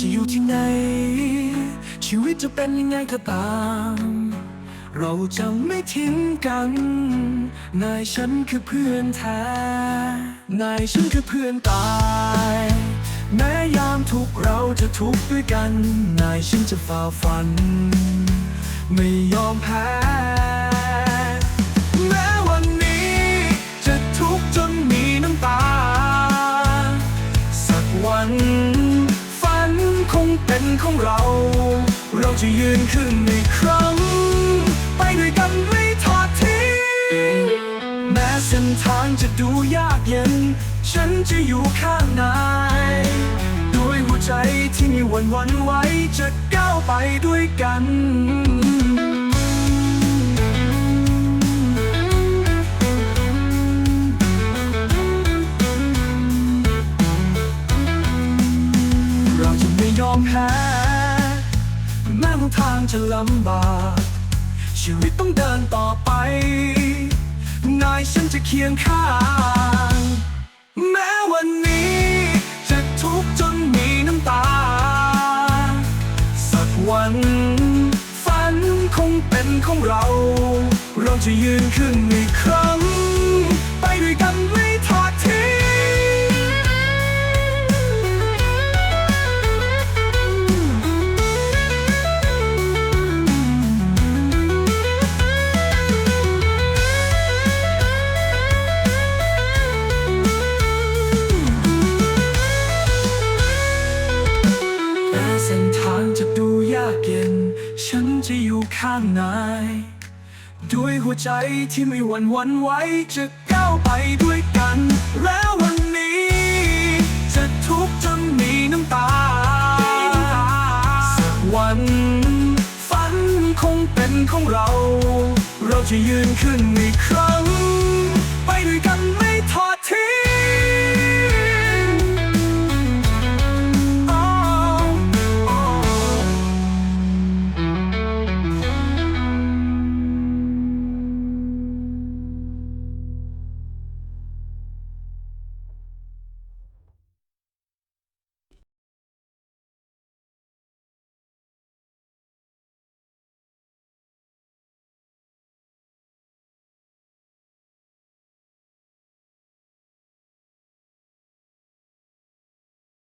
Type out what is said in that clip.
จะอยู่ที่ไหน ชีวิตจะเป็นยังไงก็ตาม เราจะไม่ทิ้งกัน นายฉันคือเพื่อนแท้ นายฉันคือเพื่อนตาย แม้ยามทุกเราจะทุกข์ด้วยกัน นายฉันจะฝ่าฟัน ไม่ยอมแพ้ ของเรา เราจะยืนขึ้นอีกครั้ง ไปด้วยกันไม่ทอดทิ้งแม้เส้นทางจะดูยากเย็น ฉันจะอยู่ข้างนายด้วยหัวใจที่มีวันวันไหวจะก้าวไปด้วยกัน ยอมแพ้แม้หนทางจะลำบาก ชีวิตต้องเดินต่อไป นายฉันจะเคียงข้าง แม้วันนี้จะทุกข์จนมีน้ำตา สักวัน ฝันคงเป็นของเรา เราจะยืนขึ้นอีกครั้ง อยู่ข้างนายด้วยหัวใจที่ไม่หวั่นหวันไหวจะก้าวไปด้วยกัน แล้ววันนี้ จะทุกข์จนมีน้ำตา สักวัน ฝันคงเป็นของเรา เราจะยืนขึ้นอีกครั้ง ไปด้วยกันไม่